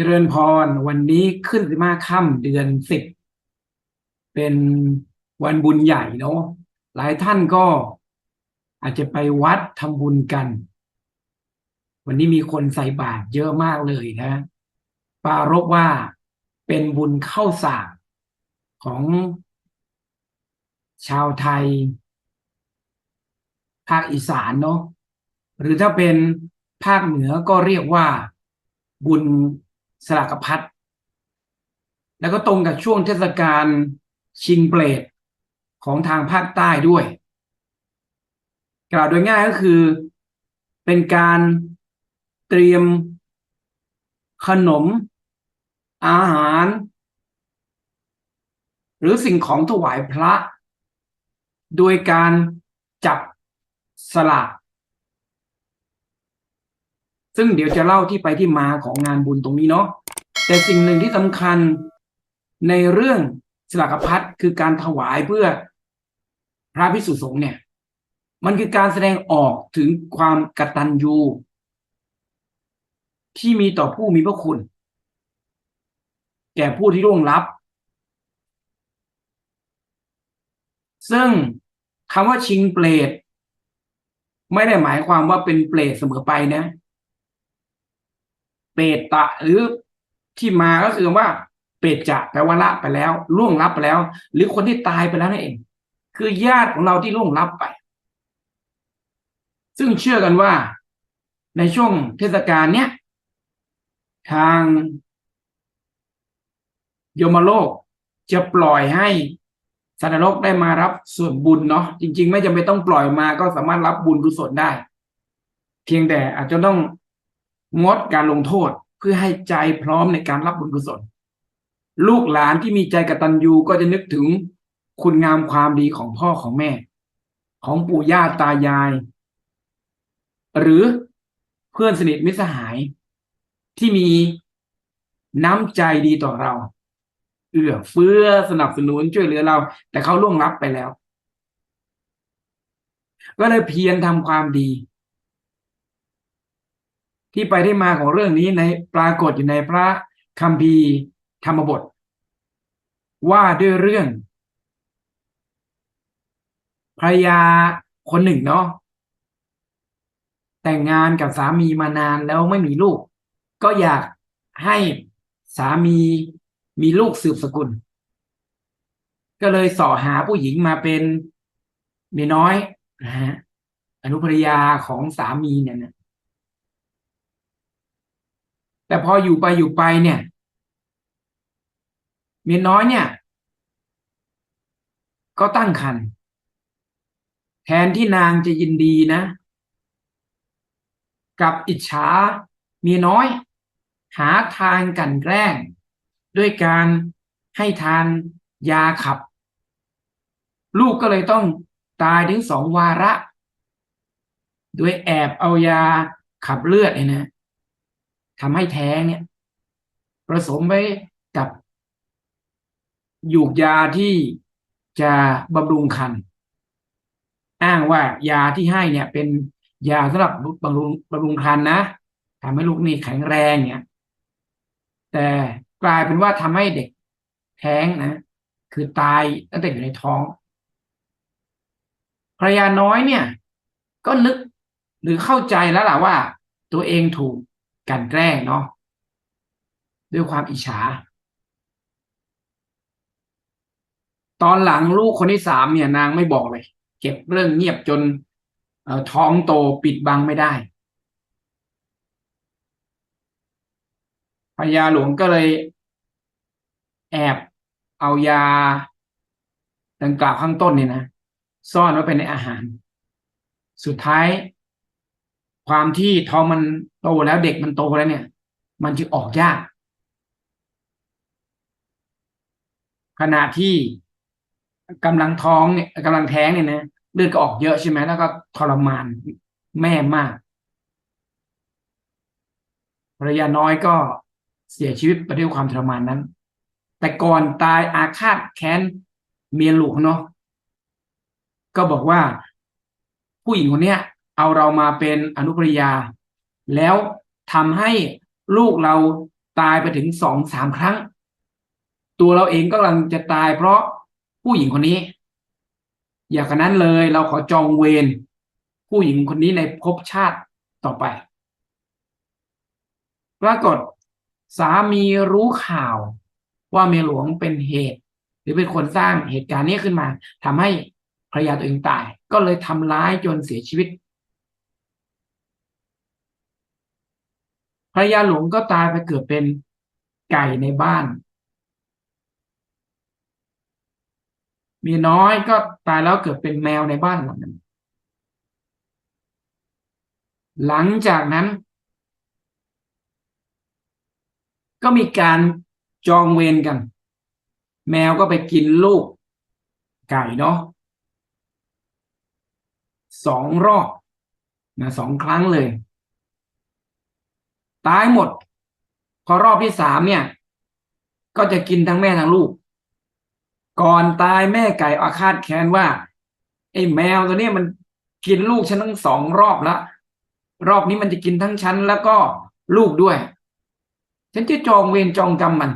เจริญพร วันนี้ขึ้นสิบห้าค่ำเดือนสิบเป็นวันบุญใหญ่เนาะหลายท่านก็อาจจะไปวัดทำบุญกัน วันนี้มีคนใส่บาตรเยอะมากเลยนะ ปารบว่าเป็นบุญเข้าสากของชาวไทย ภาคอีสานเนาะหรือถ้าเป็นภาคเหนือก็เรียกว่าบุญ สลากพัดแล้วก็ตรงกับช่วงเทศกาลชิงเปรตของทางภาคใต้ด้วย กล่าวโดยง่ายก็คือ เป็นการเตรียมขนม อาหาร หรือสิ่งของถวายพระ โดยการจับสลากซึ่งเดี๋ยวจะเล่าที่ไปที่มาของงานบุญตรงนี้เนาะ แต่สิ่งหนึ่งที่สำคัญในเรื่องสลากพัดคือการถวายเพื่อพระพิสุสงฆ์เนี่ย มันคือการแสดงออกถึงความกตัญญูที่มีต่อผู้มีพระคุณ แก่ผู้ที่ร่วงลับ ซึ่งคำว่าชิงเปรตไม่ได้หมายความว่าเป็นเปรตเสมอไปนะ เปรตตะหรือ ที่มาก็คือว่าเปรตจะแปลว่าละไปแล้วล่วงลับไปแล้ว หรือคนที่ตายไปแล้วนั่นเอง คือญาติของเราที่ล่วงลับไป ซึ่งเชื่อกันว่า ในช่วงเทศกาลเนี้ยทางโยมโลกจะปล่อยให้สัตว์นรกได้มารับส่วนบุญเนาะจริง ๆ ไม่จำเป็นต้องปล่อยมาก็สามารถรับบุญกุศลได้ เพียงแต่อาจจะต้องงดการลงโทษ เพื่อให้ใจพร้อมในการรับบุญกุศล ลูกหลานที่มีใจกตัญญูก็จะนึกถึงคุณงามความดีของพ่อของแม่ ของปู่ย่าตายาย หรือเพื่อนสนิทมิตรสหาย ที่มีน้ำใจดีต่อเรา เอื้อเฟื้อสนับสนุนช่วยเหลือเรา แต่เขาล่วงลับไปแล้ว ก็เลยเพียรทำความดี ที่ไปที่มาของเรื่องนี้ในปรากฏอยู่ในพระคัมภีร์ธรรมบท ว่าด้วยเรื่องภรรยาคนหนึ่งเนาะแต่งงานกับสามีมานานแล้วไม่มีลูก ก็อยากให้สามีมีลูกสืบสกุล ก็เลยสอหาผู้หญิงมาเป็นเมียน้อยนะฮะอนุภรรยาของสามีเนี่ยนะ แต่พออยู่ไปอยู่ไปเนี่ยเมียน้อยเนี่ย ก็ตั้งครรภ์แทนที่นางจะยินดีนะกับอิจฉาเมียน้อย หาทางกันแกล้ง ด้วยการให้ทานยาขับ ลูกก็เลยต้องตายถึงสองวาระโดยแอบเอายาขับเลือดเนี่ยนะ ทำให้แท้งเนี่ยผสมไว้กับหยูกยาที่จะบำรุงคันอ้างว่ายาที่ให้เนี่ย เป็นยาสำหรับบำรุงบำรุงคันนะทำให้ลูกนี่แข็งแรงเนี่ย แต่กลายเป็นว่าทำให้เด็กแท้งนะ คือตายตั้งแต่อยู่ในท้องภรรยาน้อยเนี่ย ก็นึกหรือเข้าใจแล้วล่ะว่า ตัวเองถูก กันแกล้งเนาะด้วยความอิจฉา ตอนหลังลูกคนที่สามเนี่ยนางไม่บอกเลย เก็บเรื่องเงียบจนท้องโตปิดบังไม่ได้พญาหลวงก็เลยแอบเอายาดังกล่าวข้างต้นเนี่ยนะซ่อนไว้เป็นในอาหาร สุดท้าย ความที่ท้องมันโตแล้วเด็กมันโตแล้วเนี่ย มันจะออกยาก ขณะที่กำลังท้องเนี่ยกำลังแท้งเนี่ยนะเลือดก็ออกเยอะใช่ไหมแล้วก็ทรมานแม่มากภรรยาน้อยก็เสียชีวิตไปด้วยความทรมานนั้น แต่ก่อนตายอาฆาตแค้นเมียหลวงเนาะก็บอกว่า ผู้หญิงคนเนี้ย เอาเรามาเป็นอนุภรรยา แล้วทำให้ลูกเราตายไปถึงสองสามครั้ง ตัวเราเองก็กำลังจะตายเพราะผู้หญิงคนนี้ อย่างนั้นเลยเราขอจองเวรผู้หญิงคนนี้ในภพชาติต่อไป ปรากฏสามีรู้ข่าวว่าเมียหลวงเป็นเหตุ หรือเป็นคนสร้างเหตุการณ์นี้ขึ้นมาทำให้ภรรยาตัวเองตาย ก็เลยทำร้ายจนเสียชีวิต ภรรยาหลวงก็ตายไปเกิดเป็นไก่ในบ้านเมียน้อยก็ตายแล้วเกิดเป็นแมวในบ้านหลังนั้น หลังจากนั้น ก็มีการจองเวรกัน แมวก็ไปกินลูก ไก่เนาะสองรอบนะสองครั้งเลย ตายหมด พอรอบที่สามเนี่ย ก็จะกินทั้งแม่ทั้งลูก ก่อนตายแม่ไก่อาฆาตแค้นว่าไอ้แมวตัวนี้มันกินลูกฉันทั้งสองรอบล้วรอบนี้มันจะกินทั้งฉันแล้วก็ลูกด้วย ฉันจะจองเวรจองกรรมมัน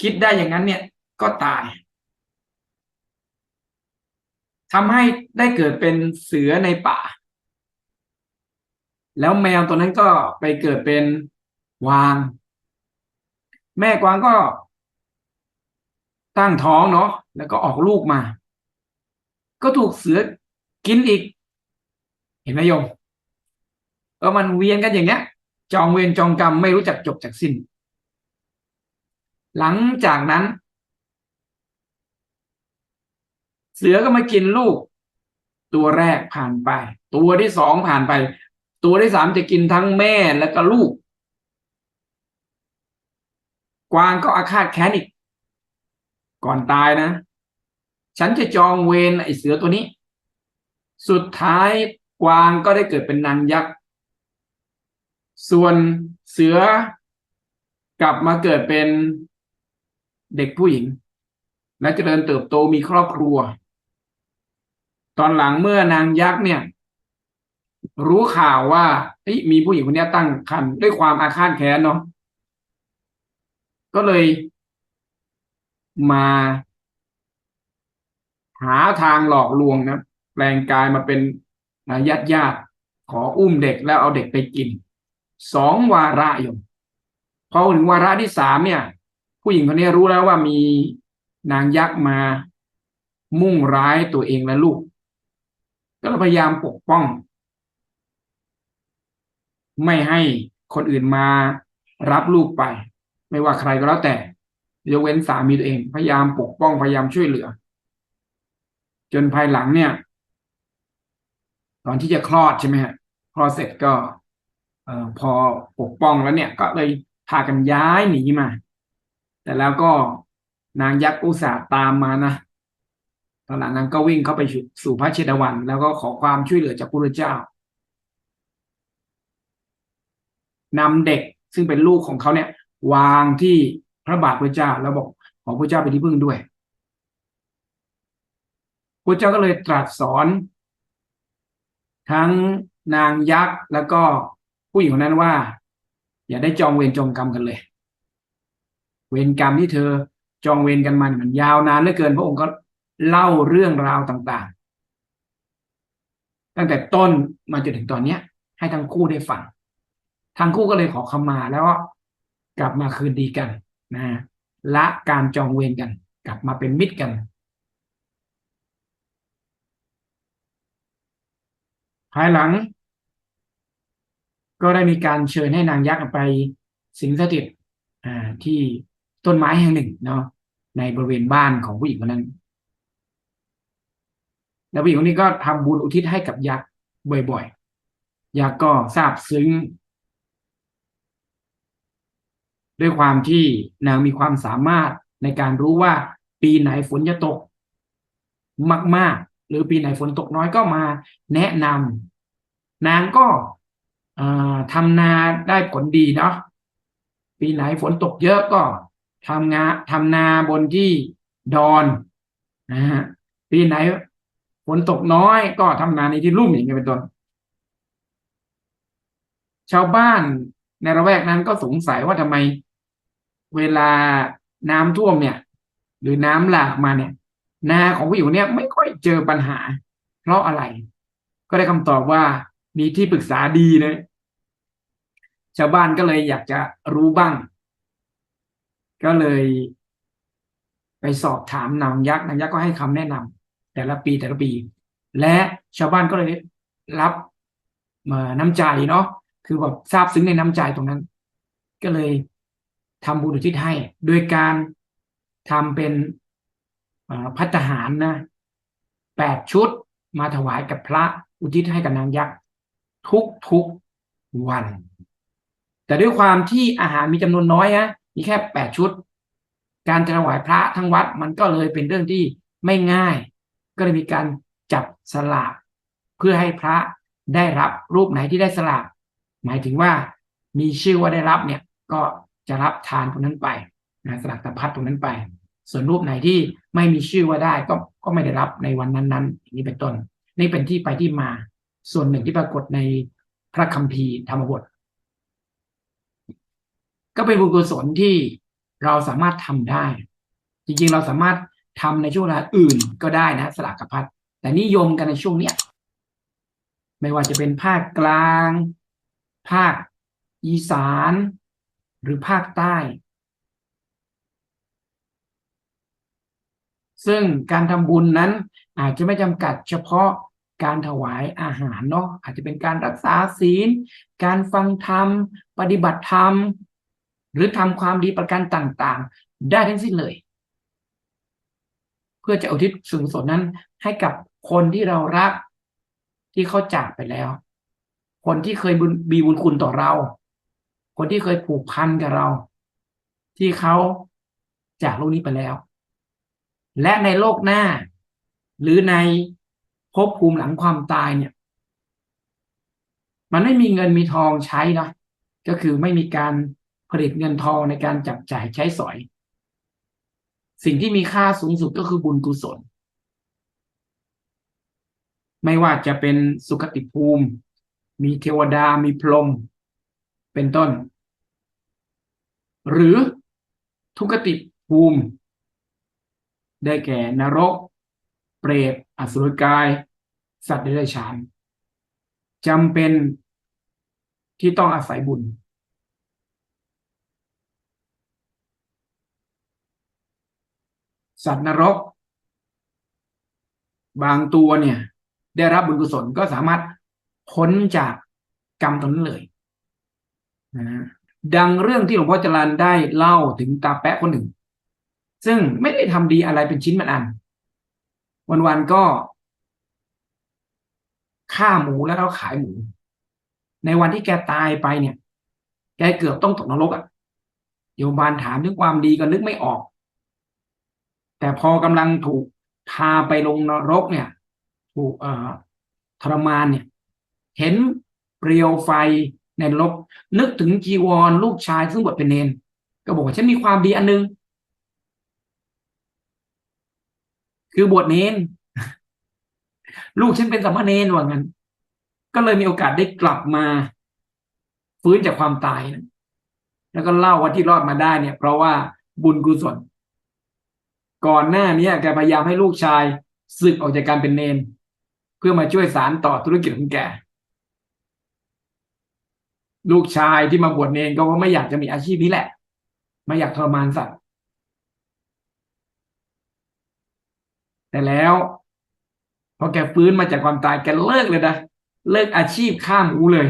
คิดได้อย่างนั้นเนี่ย ก็ตายทำให้ได้เกิดเป็นเสือในป่า แล้วแมวตัวนั้นก็ไปเกิดเป็นวาง แม่กวางก็ ตั้งท้องเนาะแล้วก็ออกลูกมา ก็ถูกเสือกินอีก เห็นไหมโยมเออมันเวียนกันอย่างเงี้ย จองเวรจองกรรมไม่รู้จักจบจากสิ้น หลังจากนั้น เสือก็มากินลูก ตัวแรกผ่านไป ตัวที่สองผ่านไป ตัวที่สามจะกินทั้งแม่แล้วก็ลูก กวางก็อาฆาตแค้นอีก ก่อนตายนะ ฉันจะจองเวรไอเสือตัวนี้ สุดท้ายกวางก็ได้เกิดเป็นนางยักษ์ ส่วนเสือกลับมาเกิดเป็นเด็กผู้หญิง และเจริญเติบโตมีครอบครัว ตอนหลังเมื่อนางยักษ์เนี่ย รู้ข่าวว่ามีผู้หญิงคนนี้ตั้งครรภ์ด้วยความอาฆาตแค้นเนาะก็เลยมาหาทางหลอกลวงนะแปลงกายมาเป็นญาติญาติขออุ้มเด็กแล้วเอาเด็กไปกินสองวาระอยู่พอถึงวาระที่สามเนี่ย ผู้หญิงคนนี้รู้แล้วว่ามีนางยักษ์มามุ่งร้ายตัวเองและลูก ก็พยายามปกป้อง ไม่ให้คนอื่นมารับลูกไป ไม่ว่าใครก็แล้วแต่ยกเว้นสามีตัวเอง พยายามปกป้องพยายามช่วยเหลือ จนภายหลังเนี่ย ตอนที่จะคลอดใช่ไหมฮะคลอดเสร็จก็อพอปกป้องแล้วเนี่ย ก็เลยพากันย้ายหนีมา แต่แล้วก็นางยักษ์อุตสาตามมานะตอนหลังนั้นก็วิ่งเข้าไปสู่พระเชตวัน แล้วก็ขอความช่วยเหลือจากพระเจ้า นำเด็กซึ่งเป็นลูกของเขาเนี่ย วางที่พระบาทพระเจ้าแล้วบอกขอพระเจ้าเป็นที่พึ่งด้วยพระเจ้าก็เลยตรัสสอน ทั้งนางยักษ์แล้วก็ผู้หญิงคนนั้นว่า อย่าได้จองเวรจองกรรมกันเลย เวรกรรมที่เธอจองเวรกันมันมันยาวนานเหลือเกิน พระองค์ก็เล่าเรื่องราวต่างๆ ตั้งแต่ต้นมาจนถึงตอนเนี้ย ให้ทั้งคู่ได้ฟัง ทั้งคู่ก็เลยขอขมาแล้วก็กลับมาคืนดีกันนะละการจองเวรกัน กลับมาเป็นมิตรกันภายหลัง ก็ได้มีการเชิญให้นางยักษ์ไปสิงสถิตที่ต้นไม้แห่งหนึ่งเนาะในบริเวณบ้านของผู้หญิงคนนั้น แล้วผู้หญิงคนนี้ก็ทำบุญอุทิศให้กับยักษ์บ่อยๆยักษ์ก็ทราบซึ้ง ด้วยความที่นางมีความสามารถในการรู้ว่าปีไหนฝนจะตก มาก ๆ หรือปีไหนฝนตกน้อยก็มาแนะนำนางก็ทำนาได้ผลดีเนาะปีไหนฝนตกเยอะก็ทำงานทำนาบนที่ดอนนะฮะปีไหนฝนตกน้อยก็ทำนาในที่ลุ่มอย่างเงี้ยเป็นต้นชาวบ้านในระแวกนั้นก็สงสัยว่าทำไม เวลาน้ำท่วมเนี่ย หรือน้ำหลากมาเนี่ย นาของผู้หญิงเนี่ยไม่ค่อยเจอปัญหา เพราะอะไร ก็ได้คำตอบว่ามีที่ปรึกษาดีเลยชาวบ้านก็เลยอยากจะรู้บ้าง ก็เลย ไปสอบถามนางยักษ์นางยักษ์ก็ให้คำแนะนำแต่ละปีแต่ละปี และชาวบ้านก็เลยรับมาน้ำใจเนาะคือแบบซาบซึ้งในน้ำใจตรงนั้น ก็เลย ทำบุญอุทิศให้ โดยการทำเป็นพัฒหารนะแปดชุดมาถวายกับพระอุทิศให้กับนางยักษ์ทุกทุกวัน แต่ด้วยความที่อาหารมีจำนวนน้อยนะมีแค่แปดชุด การถวายพระทั้งวัดมันก็เลยเป็นเรื่องที่ไม่ง่าย ก็เลยมีการจับสลากเพื่อให้พระได้รับรูปไหนที่ได้สลากหมายถึงว่ามีชื่อว่าได้รับเนี่ยก็ จะรับทานตรงนั้นไปนะสลากตะพัดตรงนั้นไป ส่วนรูปไหนที่ไม่มีชื่อว่าได้ก็ก็ไม่ได้รับในวันนั้นๆอย่างนี้เป็นต้น นี่เป็นที่ไปที่มา ส่วนหนึ่งที่ปรากฏในพระคัมภีร์ธรรมบท ก็เป็นบุญกุศลที่เราสามารถทำได้ จริงๆเราสามารถทำในช่วงเวลาอื่นก็ได้นะ สลากกพัดแต่นิยมกันในช่วงเนี้ยไม่ว่าจะเป็นภาคกลาง ภาคอีสาน หรือภาคใต้ ซึ่งการทำบุญนั้นอาจจะไม่จำกัดเฉพาะการถวายอาหารเนาะอาจจะเป็นการรักษาศีล การฟังธรรม ปฏิบัติธรรม หรือทำความดีประการต่างๆ ได้ทั้งสิ้นเลย เพื่อจะอุทิศส่วนกุศลนั้นให้กับคนที่เรารักที่เขาจากไปแล้ว คนที่เคยบุญมีบุญคุณต่อเรา คนที่เคยผูกพันกับเรา ที่เขาจากโลกนี้ไปแล้ว และในโลกหน้า หรือในภพภูมิหลังความตายเนี่ย มันไม่มีเงินมีทองใช้นะก็คือไม่มีการผลิตเงินทองในการจับจ่ายใช้สอย สิ่งที่มีค่าสูงสุดก็คือบุญกุศล ไม่ว่าจะเป็นสุขติภูมิ มีเทวดามีพรหม เป็นต้น หรือทุกติภูมิ ได้แก่นรก เปรตอสุรกาย สัตว์เดรัจฉานจำเป็นที่ต้องอาศัยบุญ สัตว์นรก บางตัวเนี่ย ได้รับบุญกุศลก็สามารถพ้นจากกรรมตรงนั้นเลย นะดังเรื่องที่หลวงพ่อจรันได้เล่าถึงตาแปะคนหนึ่ง ซึ่งไม่ได้ทำดีอะไรเป็นชิ้นเป็นอัน วันๆก็ฆ่าหมูแล้วก็ขายหมู ในวันที่แกตายไปเนี่ย แกเกือบต้องตกนรกอะ่ะโยมบาลถามถึงความดีก็นึกไม่ออก แต่พอกำลังถูกพาไปลงนรกเนี่ย ถูกทรมานเนี่ย เห็นเปลวไฟ ในลกนึกถึงจีวรลูกชายซึ่งบวชเป็นเนน ก็บอกว่าฉันมีความดีอันนึง คือบวชเนน ลูกฉันเป็นสมณเณรว่างั้น ก็เลยมีโอกาสได้กลับมา ฟื้นจากความตายนะแล้วก็เล่าว่าที่รอดมาได้เนี่ย เพราะว่าบุญกุศล ก่อนหน้านี้แกพยายามให้ลูกชายสึกออกจากการเป็นเนน เพื่อมาช่วยสารต่อธุรกิจของแก ลูกชายที่มาบวชเนรก็ว่าไม่อยากจะมีอาชีพนี้แหละ ไม่อยากทรมานสัตว์แต่แล้วพอแกฟื้นมาจากความตายแกเลิกเลยนะเลิกอาชีพข้ามอูเลย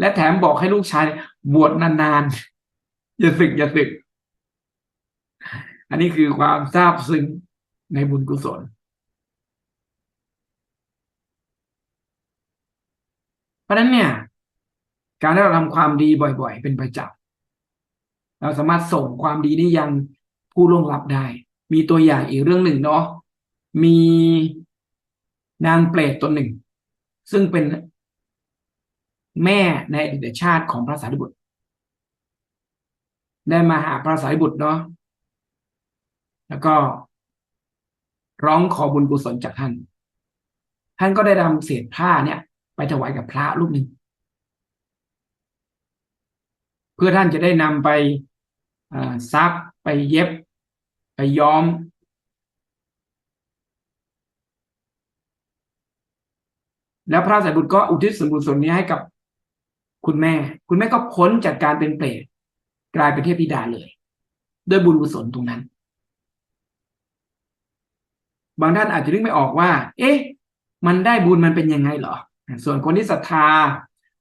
และแถมบอกให้ลูกชายบวชนานๆอย่าสึกอย่าสึก อันนี้คือความซาบซึ้งในบุญกุศลเพราะนั้นเนี่ย การที่เราทำความดีบ่อย ๆ เป็นประจำเราสามารถส่งความดีนี้ยังผู้ล่วงลับได้ มีตัวอย่างอีกเรื่องหนึ่งเนาะมีนางเปรตตนหนึ่ง ซึ่งเป็นแม่ในอดีตชาติของพระสารีบุตร ได้มาหาพระสารีบุตรเนาะแล้วก็ร้องขอบุญกุศลจากท่าน ท่านก็ได้นำเศษผ้าเนี่ย ไปถวายกับพระรูปหนึ่ง เพื่อท่านจะได้นำไปซักไปเย็บ ไปย้อม แล้วพระสายบุตรก็อุทิศส่วนบุญส่วนนี้ให้กับคุณแม่ คุณแม่ก็พ้นจากการเป็นเปรตกลายเป็นเทพธิดาเลย ด้วยบุญกุศลตรงนั้น บางท่านอาจจะนึกไม่ออกว่า เอ๊ะ มันได้บุญมันเป็นยังไงเหรอ ส่วนคนที่ศรัทธา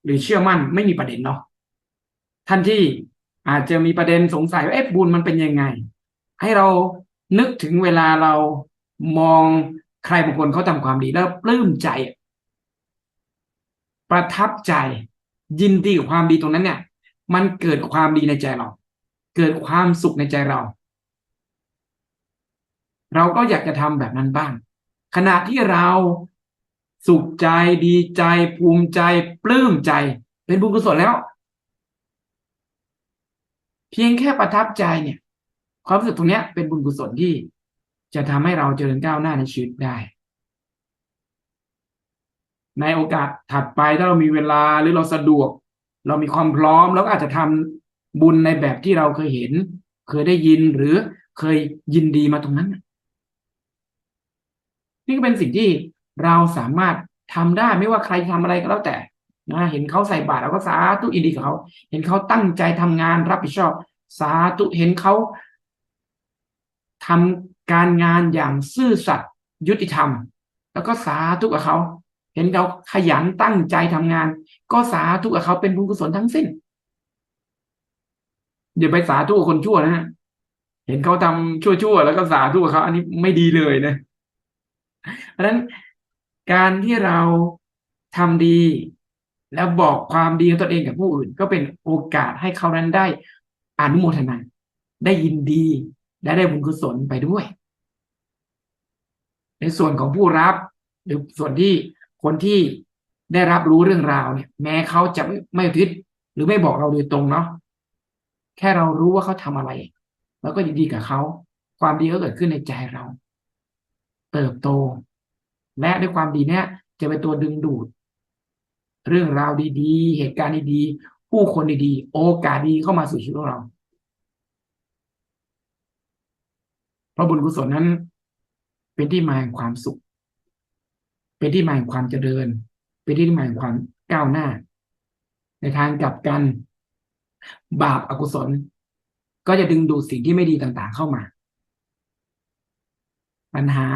หรือเชื่อมั่นไม่มีประเด็นเนาะ ท่านที่อาจจะมีประเด็นสงสัยว่าเอ๊ะบุญมันเป็นยังไง ให้เรานึกถึงเวลาเรามองใครบางคนเขาทำความดีแล้วปลื้มใจ ประทับใจยินดีกับความดีตรงนั้นเนี่ย มันเกิดความดีในใจเรา เกิดความสุขในใจเรา เราก็อยากจะทำแบบนั้นบ้าง ขณะที่เราสุขใจดีใจภูมิใจ ปลื้มใจ เป็นบุญกุศลแล้ว เพียงแค่ประทับใจเนี่ย ความรู้สึกตรงเนี้ยเป็นบุญกุศลที่จะทำให้เราเจริญก้าวหน้าในชีวิตได้ ในโอกาสถัดไปถ้าเรามีเวลาหรือเราสะดวก เรามีความพร้อมเราก็อาจจะทำบุญในแบบที่เราเคยเห็น เคยได้ยินหรือเคยยินดีมาตรงนั้น นี่ก็เป็นสิ่งที่เราสามารถทำได้ไม่ว่าใครทำอะไรก็แล้วแต่ นะเห็นเขาใส่บาตรเราก็สาธุอินดีกับเขาเห็นเขาตั้งใจทำงานรับผิดชอบ สาธุเห็นเขาทำการงานอย่างซื่อสัตย์ยุติธรรม แล้วก็สาธุกับเขา เห็นเขาขยันตั้งใจทำงาน ก็สาธุกับเขาเป็นบุญกุศลทั้งสิ้นอย่าไปสาธุกับคนชั่วนะฮะเห็นเขาทำชั่วๆแล้วก็สาธุกับเขาอันนี้ไม่ดีเลยนะ เพราะฉะนั้นการที่เราทำดี แล้วบอกความดีของตนเองกับผู้อื่น ก็เป็นโอกาสให้เขานั้นได้อนุโมทนาได้ยินดีและได้บุญกุศลไปด้วย ในส่วนของผู้รับ หรือส่วนที่คนที่ได้รับรู้เรื่องราวเนี่ย แม้เขาจะไม่ทิศหรือไม่บอกเราโดยตรงเนาะแค่เรารู้ว่าเขาทำอะไร แล้วก็ยินดีกับเขา ความดีก็เกิดขึ้นในใจเรา เติบโต และด้วยความดีเนี้ยจะเป็นตัวดึงดูด เรื่องราวดีๆ เหตุการณ์ดีๆ ผู้คนดีๆ โอกาสดีเข้ามาสู่ชีวิตของเรา เพราะบุญกุศลนั้น เป็นที่มาแห่งความสุข เป็นที่มาแห่งความเจริญ เป็นที่มาแห่งความก้าวหน้า ในทางกลับกัน บาปอากุศล ก็จะดึงดูดสิ่งที่ไม่ดีต่างๆเข้ามา ปัญหา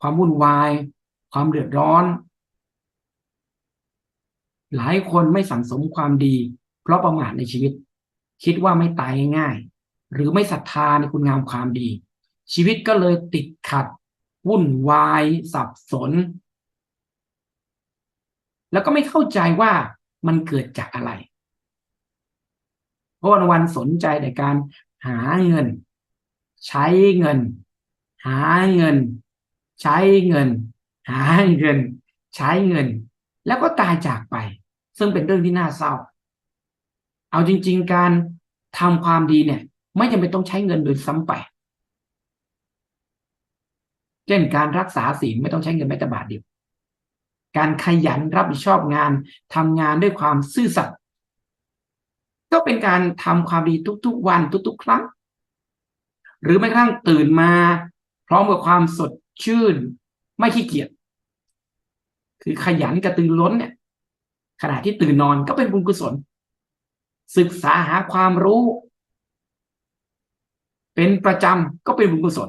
ความวุ่นวาย ความเดือดร้อน หลายคนไม่สั่งสมความดี เพราะประมาทในชีวิต คิดว่าไม่ตายง่าย หรือไม่ศรัทธาในคุณงามความดี ชีวิตก็เลยติดขัด วุ่นวาย สับสน แล้วก็ไม่เข้าใจว่ามันเกิดจากอะไร เพราะวันวันสนใจแต่การหาเงิน ใช้เงิน หาเงิน ใช้เงิน หาเงิน ใช้เงิน แล้วก็ตายจากไป ซึ่งเป็นเรื่องที่น่าเศร้า เอาจริง ๆ การทำความดีเนี่ย ไม่จำเป็นต้องใช้เงินโดยซ้ำไป เช่นการรักษาศีลไม่ต้องใช้เงินแม้แต่บาทเดียว การขยันรับผิดชอบงานทำงานด้วยความซื่อสัตย์ก็เป็นการทำความดีทุกๆ วันทุก ๆ ครั้ง หรือแม้กระทั่งตื่นมา พร้อมกับความสดชื่น ไม่ขี้เกียจคือขยันกระตือร้นเนี่ย ขณะที่ตื่นนอนก็เป็นบุญกุศล ศึกษาหาความรู้ เป็นประจำก็เป็นบุญกุศล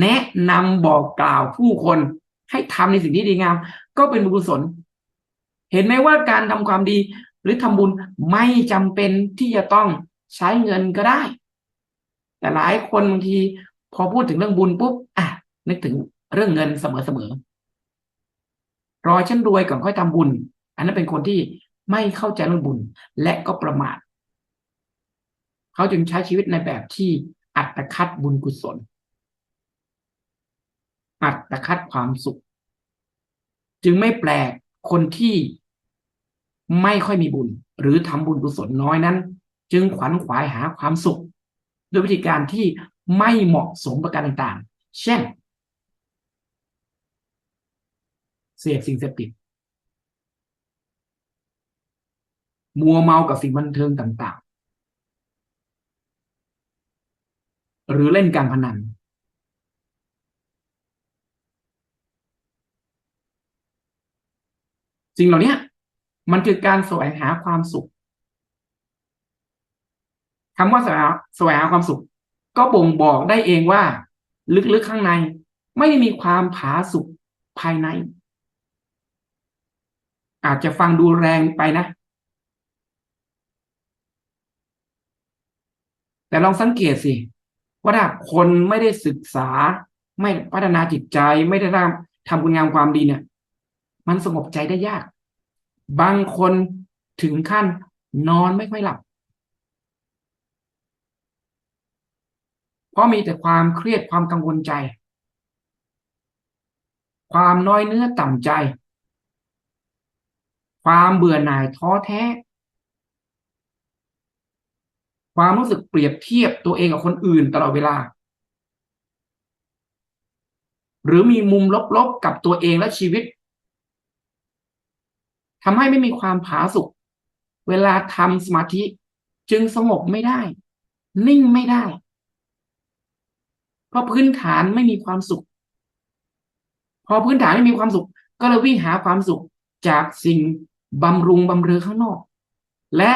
แนะนำบอกกล่าวผู้คนให้ทำในสิ่งที่ดีงาม ก็เป็นบุญกุศล เห็นไหมว่าการทำความดีหรือทำบุญไม่จำเป็นที่จะต้องใช้เงินก็ได้ แต่หลายคนบางทีพอพูดถึงเรื่องบุญปุ๊บอะนึกถึงเรื่องเงินเสมอๆรอฉันรวยก่อนค่อยทำบุญ อันนั้นเป็นคนที่ไม่เข้าใจเรื่องบุญและก็ประมาทเขาจึงใช้ชีวิตในแบบที่อัตคัดบุญกุศล อัตคัดความสุข จึงไม่แปลกคนที่ไม่ค่อยมีบุญ หรือทำบุญกุศลน้อยนั้น จึงขวัญขวายหาความสุขโดยวิธีการที่ไม่เหมาะสมประการต่างๆ เช่น เสพสิ่งเสพติด มัวเมากับสิ่งบันเทิงต่างๆ หรือเล่นการพนัน สิ่งเหล่านี้มันคือการแสวงหาความสุขคำว่าแสวงหาแสวงหาความสุข ก็บ่งบอกได้เองว่า ลึกๆข้างในไม่ได้มีความผาสุกภายใน อาจจะฟังดูแรงไปนะ แต่ลองสังเกตสิว่าถ้าคนไม่ได้ศึกษา ไม่พัฒนาจิตใจไม่ได้ทำคุณงามความดีเนี่ย มันสงบใจได้ยาก บางคนถึงขั้นนอนไม่ค่อยหลับ เพราะมีแต่ความเครียดความกังวลใจ ความน้อยเนื้อต่ำใจ ความเบื่อหน่ายท้อแท้ ความรู้สึกเปรียบเทียบตัวเองกับคนอื่นตลอดเวลา หรือมีมุมลบๆกับตัวเองและชีวิตทำให้ไม่มีความผาสุกเวลาทำสมาธิจึงสงบไม่ได้ นิ่งไม่ได้ เพราะพื้นฐานไม่มีความสุข พอพื้นฐานไม่มีความสุข ก็เลยวิ่งหาความสุขจากสิ่งบำรุงบำเรอข้างนอก และ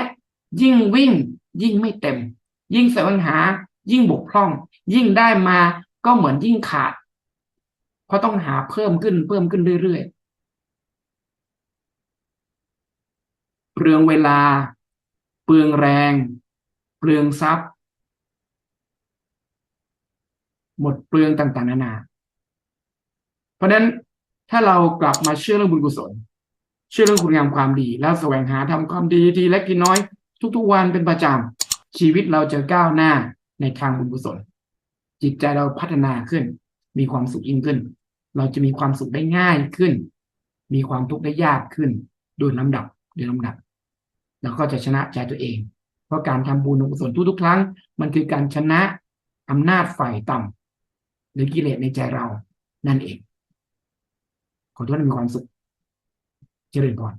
ยิ่งวิ่ง ยิ่งไม่เต็ม ยิ่งแสวงหา ยิ่งบกพร่อง ยิ่งได้มาก็เหมือนยิ่งขาด เพราะต้องหาเพิ่มขึ้นเพิ่มขึ้นเรื่อยๆเปลืองเวลา เปลืองแรง เปลืองทรัพย์ หมดเปลืองต่างๆนานา เพราะฉะนั้นถ้าเรากลับมาเชื่อเรื่องบุญกุศล เชื่อเรื่องคุณงามความดี แล้วแสวงหาทำความดีทีเล็กทีน้อย ทุกๆวันเป็นประจำชีวิตเราจะก้าวหน้าในทางบุญกุศล จิตใจเราพัฒนาขึ้น มีความสุขยิ่งขึ้น เราจะมีความสุขได้ง่ายขึ้น มีความทุกข์ได้ยากขึ้นโดยลำดับโดยลำดับแล้วก็จะชนะใจตัวเอง เพราะการทำบุญกุศลทุกๆครั้ง มันคือการชนะอำนาจฝ่ายต่ำหรือกิเลสในใจเรานั่นเองขอทุกท่านมีความสุขเจริญพร